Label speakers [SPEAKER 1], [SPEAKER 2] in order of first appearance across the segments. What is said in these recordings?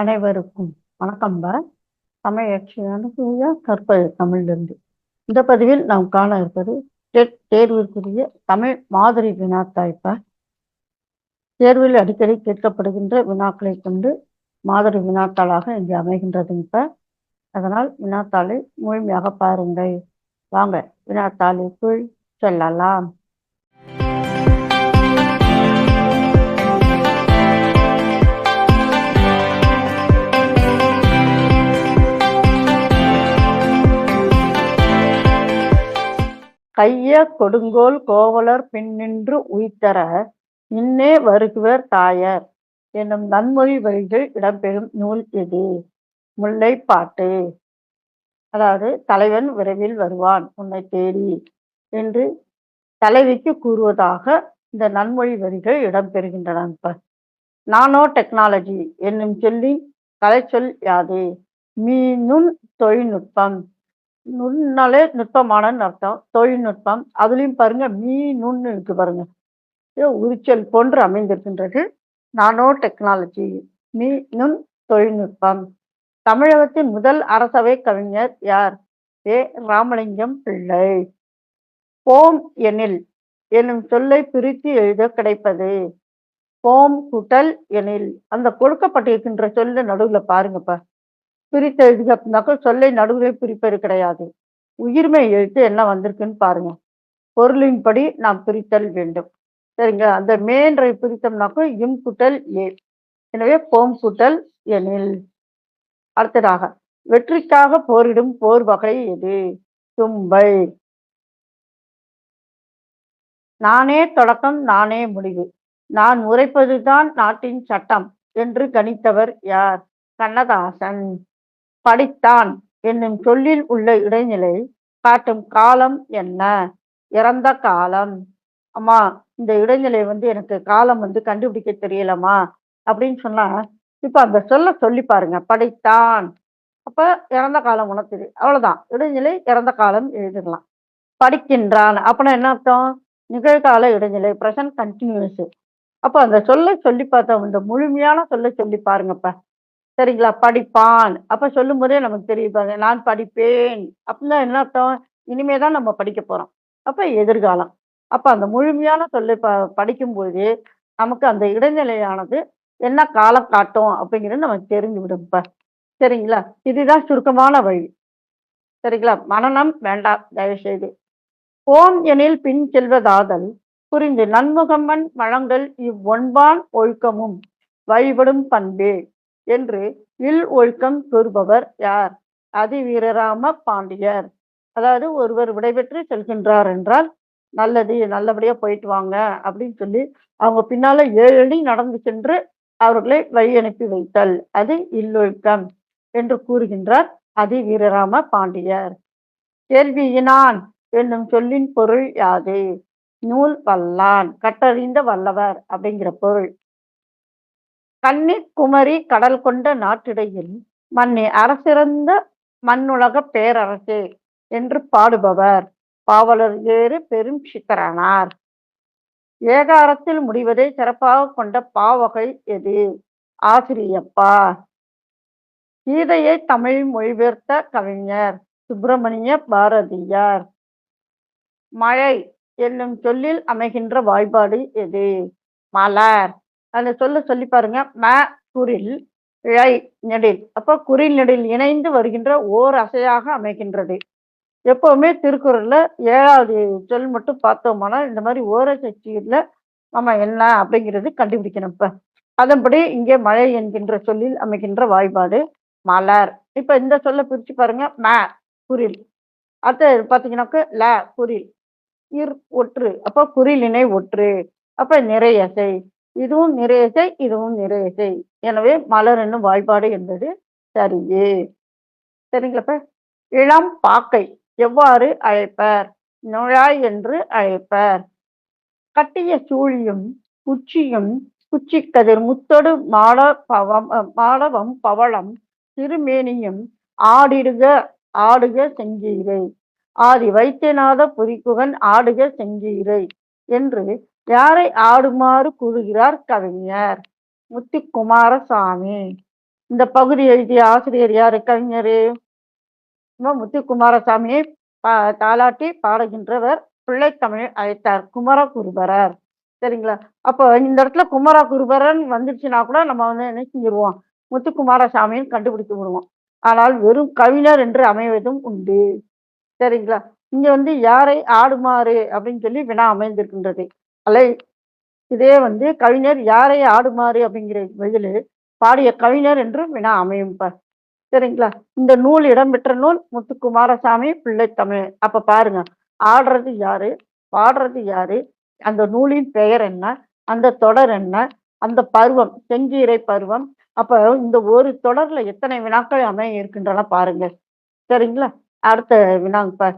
[SPEAKER 1] அனைவருக்கும் வணக்கம்ப தமிழ் யக்ஷியான சூர்யா கற்பது தமிழிலிருந்து. இந்த பதிவில் நாம் காண இருப்பது டெட் தேர்விற்குரிய தமிழ் மாதிரி வினாத்தாய்ப்ப தேர்வில் அடிக்கடி கேட்கப்படுகின்ற வினாக்களை கொண்டு மாதிரி வினாத்தாளாக இங்கே அமைகின்றது இப்ப அதனால் வினாத்தாளை முழுமையாக பாருங்கள். வாங்க வினாத்தாளுக்குள் செல்லலாம். கைய கொடுங்கோல் கோவலர் பின்னின்று உய்த்தர இன்னே வருகுவர் தாயர் என்னும் நன்மொழி வழிகள் இடம்பெறும் நூல் எது? முல்லைப்பாட்டு. அதாவது தலைவன் விரைவில் வருவான் உன்னை தேடி என்று தலைவிக்கு கூறுவதாக இந்த நன்மொழி வரிகள் இடம்பெறுகின்றன இப்ப நானோ டெக்னாலஜி என்னும் சொல்லி கலைச்சொல் யாது? மீனும் தொழில்நுட்பம் நுண்ணாலே நுட்பமானன்னு அர்த்தம். தொழில்நுட்பம். அதுலேயும் பாருங்க மீ நுண்ணு இருக்கு பாருங்க. இது உரிச்சல் போன்று அமைந்திருக்கின்றது. Nano technology. மீ நுண் தொழில்நுட்பம். தமிழகத்தின் முதல் அரசவை கவிஞர் யார்? ஏ ராமலிங்கம் பிள்ளை. போம் எனில் என்னும் சொல்லை பிரித்து எழுத கிடைப்பது. போம் குட்டல் எனில். அந்த கொடுக்கப்பட்டிருக்கின்ற சொல்ல நடுவில் பாருங்கப்பா. பிரித்து எழுதுக அப்படின்னாக்கா சொல்லை நடுவில் பிரிப்பது கிடையாது. உயிர்மை எழுத்து என்ன வந்திருக்குன்னு பாருங்க. பொருளின்படி நாம் பிரித்தல் வேண்டும். சரிங்க. அந்த மேன்றை பிரித்தோம்னாக்கா இம் குட்டல் ஏ எனவே போம் குட்டல் எனில். அடுத்ததாக வெற்றிக்காக போரிடும் போர் வகை எது? தும்பை நானே தொடக்கம் நானே முடிவு. நான் உரைப்பதுதான் நாட்டின் சட்டம் என்று கணித்தவர் யார்? கண்ணதாசன். படித்தான் என்னும் சொல்லில் உள்ள இடைநிலை காட்டும் காலம் என்ன? இறந்த காலம். அம்மா இந்த இடைநிலை வந்து எனக்கு காலம் வந்து கண்டுபிடிக்க தெரியலம்மா அப்படின்னு சொன்னா இப்ப அந்த சொல்ல சொல்லி பாருங்க. படித்தான். அப்ப இறந்த காலம் உனக்கு தெரியும். அவ்வளவுதான். இடைநிலை இறந்த காலம் எழுதிடலாம். படிக்கின்றான். அப்படின்னா என்ன அர்த்தம்? நிகழ்கால இடைநிலை ப்ரெசன்ட் கண்டினியூஸ் அப்போ அந்த சொல்லை சொல்லி பார்த்தோம் இந்த முழுமையான சொல்லை சொல்லி பாருங்கப்பா. சரிங்களா? படிப்பான். அப்ப சொல்லும் போதே நமக்கு தெரியும் பாருங்க நான் படிப்பேன். அப்படின்னா என்ன அர்த்தம்? இனிமே தான் நம்ம படிக்க போறோம். அப்ப எதிர்காலம். அப்ப அந்த முழுமையான சொல்லை ப படிக்கும்போது நமக்கு அந்த இடைநிலையானது என்ன காலம் காட்டும் அப்படிங்கிறது நமக்கு தெரிஞ்சு விடும் சரிங்களா? இதுதான் சுருக்கமான வழி. சரிங்களா? மனநம் வேண்டாம் தயவு செய்து ஓம் எனில் பின் செல்வதாதல் புரிந்து நன்முகம்மன் வழங்கல் இவ்வொன்பான் ஒழுக்கமும் வழிபடும் பண்பே. என்று இல் ஒழுக்கம் கூறுபவர் யார்? அதிவீரராம பாண்டியர். அதாவது ஒருவர் விடைபெற்று செல்கின்றார் என்றால் நல்லது நல்லபடியா போயிட்டு வாங்க அப்படின்னு சொல்லி அவங்க பின்னால ஏழு அடி நடந்து சென்று அவர்களை வழி அனுப்பி வைத்தல். அது இல்லொழுக்கம் என்று கூறுகின்றார் அதி வீரராம பாண்டியர். கேள்வியினான் என்னும் சொல்லின் பொருள் யாது? நூல் வல்லான் கட்டறிந்த வல்லவர் அப்படிங்கிற பொருள். கன்னி குமரி கடல் கொண்ட நாட்டிடையில் மன்னி அரசிறந்த மண்ணுலக பேரரசே என்று பாடுபவர். பாவலர் ஏறு பெரும் சித்தரானார். ஏகாரத்தில் முடிவதை சிறப்பாக கொண்ட பாவகை எது? ஆசிரியப்பா. கீதையை தமிழ் மொழிபெயர்த்த கவிஞர் சுப்பிரமணிய பாரதியார். மழை என்னும் சொல்லில் அமைகின்ற வாய்ப்பாடு எது? மலர். அந்த சொல்ல சொல்லி பாருங்க ம குரில் இழை நெடில். அப்போ குறில் நெடில் இணைந்து வருகின்ற ஓர் அசையாக அமைகின்றது. எப்பவுமே திருக்குறள்ல ஏழாவது சொல் மட்டும் பார்த்தோம்னா இந்த மாதிரி ஓரசக்தியில நம்ம என்ன அப்படிங்கிறது கண்டுபிடிக்கணும் இப்போ. அதன்படி இங்கே மழை என்கின்ற சொல்லில் அமைகின்ற வாய்ப்பாடு மலர். இப்போ இந்த சொல்ல பிரித்து பாருங்க ம குரில். அடுத்து பார்த்தீங்கன்னாக்க ல குரில். இர் ஒற்று. அப்போ குறிலினை ஒற்று. அப்ப நிறையசை இதுவும் நிறையசை இதுவும் நிறையசை எனவே மலர் என்னும் வாழ்பாடு என்பது சரியே. சரிங்களப்ப? இளம் பாக்கை எவ்வாறு அழைப்பர்? நுழாய் என்று அழைப்பர். கட்டிய சூழியும் குச்சியும் குச்சி கதிர் முத்தொடு மாட பவம் மாடவம் பவளம் திருமேனியும் ஆடிடுக ஆடுக செங்கீரை. ஆதி வைத்தியநாத புரிக்குகன் ஆடுக செங்கீரை. என்று யாரை ஆடுமாறு கூறுகிறார் கவிஞர்? முத்துக்குமாரசாமி. இந்த பகுதி எழுதிய ஆசிரியர் யாரு? கவிஞர்? முத்து குமாரசாமியை பா- தாலாட்டி பாடுகின்றவர் பிள்ளைத்தமிழ் அழைத்தார் குமரகுருபரர். சரிங்களா? அப்போ இந்த இடத்துல குமரகுருபரன் வந்துருச்சுன்னா கூட நம்ம வந்து என்ன செஞ்சிருவோம்? முத்து குமாரசாமின்னு கண்டுபிடித்து விடுவோம். ஆனால் வெறும் கவிஞர் என்று அமைவதும் உண்டு. சரிங்களா? இங்க வந்து யாரை ஆடுமாறு அப்படின்னு சொல்லி வினா அமைந்திருக்கின்றது. அலை இதே வந்து கவிஞர் யாரை ஆடுமாறு அப்படிங்கிற பதில் பாடிய கவிஞர் என்று வினா அமையும்பார் சரிங்களா? இந்த நூல் இடம்பெற்ற நூல் முத்துக்குமாரசாமி பிள்ளை பிள்ளைத்தமிழ். அப்ப பாருங்க ஆடுறது யாரு பாடுறது யாரு அந்த நூலின் பெயர் என்ன அந்த தொடர் என்ன அந்த பருவம் செங்கீரை பருவம் அப்ப இந்த ஒரு தொடர்ல எத்தனை வினாக்கள் அமைய இருக்கின்றன பாருங்க. சரிங்களா? அடுத்த வினாங்க பார்.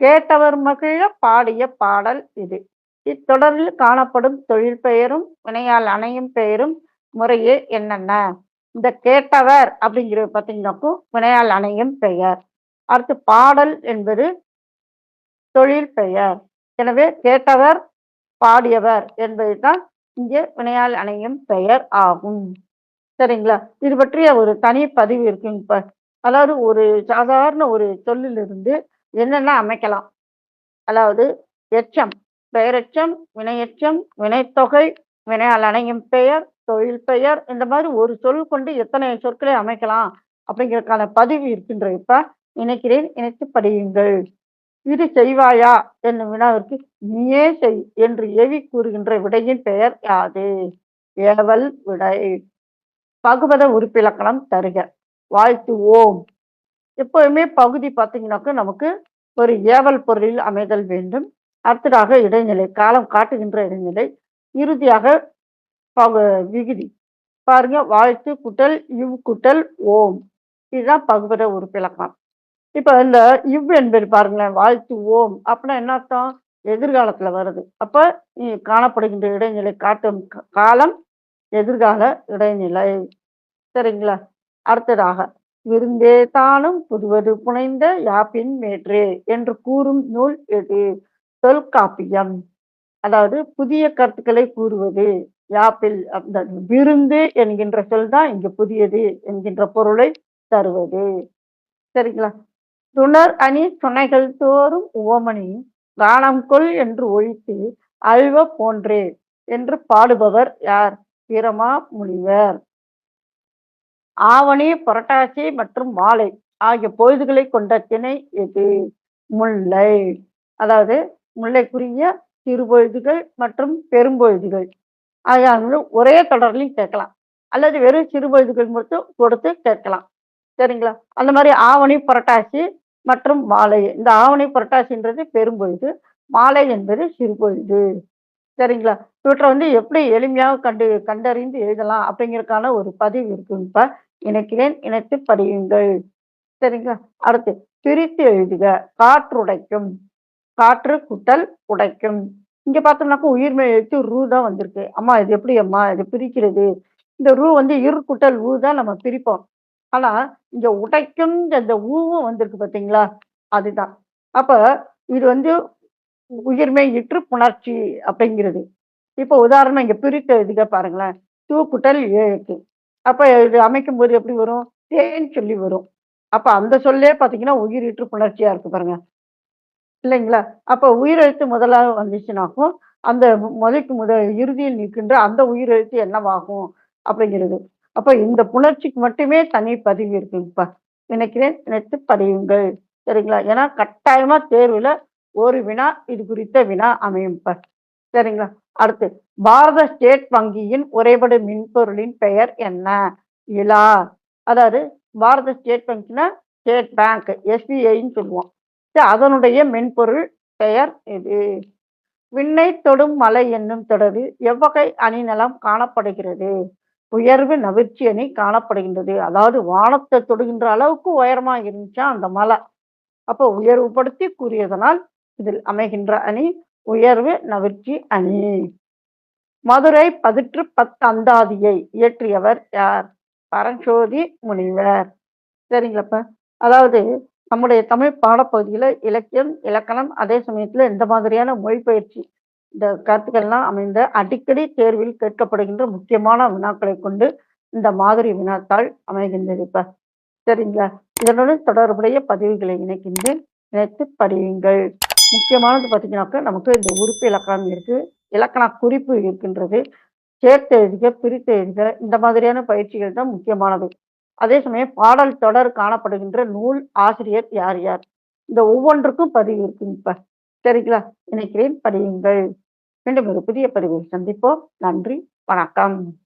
[SPEAKER 1] கேட்டவர் மகிழ பாடிய பாடல் இது. இத்தொடரில் காணப்படும் தொழில் பெயரும் வினையால் அணையும் பெயரும் முறையே என்னென்ன? இந்த கேட்டவர் அப்படிங்கிறது பார்த்தீங்கன்னாக்கும் வினையால் அணையும் பெயர். அடுத்து பாடல் என்பது தொழில் பெயர். எனவே கேட்டவர் பாடியவர் என்பதுதான் இங்கே வினையால் அணையும் பெயர் ஆகும். சரிங்களா? இது பற்றிய ஒரு தனி பதிவு இருக்குங்க அதாவது ஒரு சாதாரண ஒரு சொல்லிலிருந்து என்னென்ன அமைக்கலாம்? அதாவது எச்சம் பெயரெச்சம் வினையெச்சம் வினைத்தொகை வினையால் அணையும் பெயர் தொழில் பெயர் இந்த மாதிரி ஒரு சொல் கொண்டு எத்தனை சொற்களை அமைக்கலாம் அப்படிங்கிறதுக்கான பதிவு இருக்கின்ற இப்ப நினைக்கிறேன் இணைத்து படியுங்கள். இது செய்வாயா? என்னும் வினாவிற்கு நீயே செய் என்று எவி கூறுகின்ற விடையின் பெயர் யாது? ஏவல் விடை. பகுபத உறுப்பிலக்கணம் தருக. வாழ்த்துவோம். எப்போயுமே பகுதி பார்த்தீங்கன்னாக்க நமக்கு ஒரு ஏவல் பொருளில் அமைதல் வேண்டும். அடுத்ததாக இடைநிலை காலம் காட்டுகின்ற இடைநிலை இறுதியாக பகு விகுதி. பாருங்க வாழ்த்து குட்டல் இவ் குட்டல் ஓம். இதுதான் பகுபத உறுப்பிலக்கணம் இப்போ இந்த இவ் என்பது பாருங்களேன் வாழ்த்து ஓம். அப்படின்னா என்ன அர்த்தம்? எதிர்காலத்தில் வருது. அப்போ காணப்படுகின்ற இடைநிலை காட்டும் க- காலம் எதிர்கால இடைநிலை. சரிங்களா? அடுத்ததாக விருந்தே தானும் புதுவது புனைந்த யாப்பின் மேற்றே என்று கூறும் நூல் எது? தொல்காப்பியம் அதாவது புதிய கருத்துக்களை கூறுவது. யாப்பில் அந்த விருந்து என்கின்ற சொல் தான் இங்கு புதியது என்கின்ற பொருளை தருவது. சரிங்களா? துணர் அணி துணைகள் தோறும் உவமணி காணம் கொள் என்று ஒழித்து அல்வ போன்றே என்று பாடுபவர் யார்? வீரமா முனிவர். ஆவணி புரட்டாசி மற்றும் மாலை ஆகிய பொழுதுகளை கொண்ட திணை எது? முல்லை. அதாவது முல்லைக்குரிய சிறுபொழுதுகள் மற்றும் பெரும்பொழுதுகள். ஆகிய ஒரே தொடர்லையும் கேட்கலாம். அல்லது வெறும் சிறுபொழுதுகள் மட்டும் கொடுத்து கேட்கலாம். சரிங்களா? அந்த மாதிரி ஆவணி புரட்டாசி மற்றும் மாலை. இந்த ஆவணி புரட்டாசின்றது பெரும்பொழுது. மாலை என்பது சிறுபொழுது. சரிங்களா? இவற்றை வந்து எப்படி எளிமையாக கண்டு கண்டறிந்து எழுதலாம் அப்படிங்கிறதுக்கான ஒரு பதிவு இருக்குங்கப்பா இணைக்கிறேன் இணைத்து படியுங்கள். சரிங்களா? அடுத்து பிரித்து எழுதுக. காற்றுடைக்கும் காற்று குட்டல் உடைக்கும். இங்க பார்த்தோம்னாக்கா உயிர்மை எழுத்து ரூ தான் வந்திருக்கு. அம்மா இது எப்படி அம்மா? இது பிரிக்கிறது. இந்த ரூ வந்து இரு குட்டல் ஊ தான் நம்ம பிரிப்போம். ஆனா இங்க உடைக்கும் இந்த ஊவும் வந்திருக்கு பார்த்தீங்களா? அதுதான். அப்ப இது வந்து உயிர்மை இற்று புணர்ச்சி அப்படிங்கிறது. இப்போ உதாரணம் இங்க பிரித்து எழுதுக பாருங்களேன். தூக்குட்டல் ஏழுக்கு. அப்போ இது அமைக்கும் போது எப்படி வரும்? தேன் சொல்லி வரும். அப்போ அந்த சொல்லே பார்த்தீங்கன்னா உயிரீற்று புணர்ச்சியாக இருக்கு பாருங்க. இல்லைங்களா? அப்போ உயிரெழுத்து முதலாக வந்துச்சுனாக்கும் அந்த முதலுக்கு முத இறுதியில் நிற்கின்ற அந்த உயிரெழுத்து என்னவாகும் அப்படிங்கிறது. அப்போ இந்த புணர்ச்சிக்கு மட்டுமே தனி பதிவு இருக்குங்கப்பா நினைக்கிறேன் நினைத்து பதியுங்கள் சரிங்களா? ஏன்னா கட்டாயமாக தேர்வில் ஒரு வினா இது குறித்த வினா அமையும்ப்பா. சரிங்களா? அடுத்து பாரத ஸ்டேட் வங்கியின் உறைபடு மின்பொருளின் பெயர் என்ன? இலா. அதாவது பாரத ஸ்டேட் வங்கினா ஸ்டேட் பேங்க் எஸ்பிஐன்னு சொல்லுவோம். சரி, அதனுடைய மென்பொருள் பெயர் இது விண்ணை தொடும் மலை என்னும் தொடரில் எவ்வகை அணிநலம் காணப்படுகிறது? உயர்வு நவிர்ச்சி அணி காணப்படுகின்றது. அதாவது வானத்தை தொடுகின்ற அளவுக்கு உயரமா இருந்துச்சா அந்த மலை? அப்போ உயர்வுபடுத்தி கூறியதனால் இதில் அமைகின்ற அணி உயர்வு நவிற்சி அணி. மதுரை பதிற்று பத்து அந்தாதியை இயற்றியவர் யார்? பரஞ்சோதி முனிவர். சரிங்களாப்பா? அதாவது நம்முடைய தமிழ் பாடப்பகுதியில் இலக்கியம் இலக்கணம் அதே சமயத்தில் இந்த மாதிரியான மொழிபெயர்ச்சி இந்த கருத்துக்கள்லாம் அமைந்த அடிக்கடி தேர்வில் கேட்கப்படுகின்ற முக்கியமான வினாக்களை கொண்டு இந்த மாதிரி வினாத்தாள் அமைகின்றது இப்ப சரிங்களா? இதனுடன் தொடர்புடைய பதிவுகளை இணைக்கின்றேன். இணைத்து படியுங்கள். முக்கியமானது பார்த்தீங்கன்னாக்கா நமக்கு இந்த உறுப்பு இலக்கணம் இருக்கு. இலக்கண குறிப்பு இருக்கின்றது. சேர்த்து எழுதுக பிரித்து எழுதுக இந்த மாதிரியான பயிற்சிகள் தான் முக்கியமானது. அதே சமயம் பாடல் தொடர் காணப்படுகின்ற நூல் ஆசிரியர் யார் யார்? இந்த ஒவ்வொன்றுக்கும் பதிவு இருக்கு இப்ப. சரிங்களா? நினைக்கிறேன் படியுங்கள். மீண்டும் ஒரு புதிய பதிவில் சந்திப்போம். நன்றி வணக்கம்.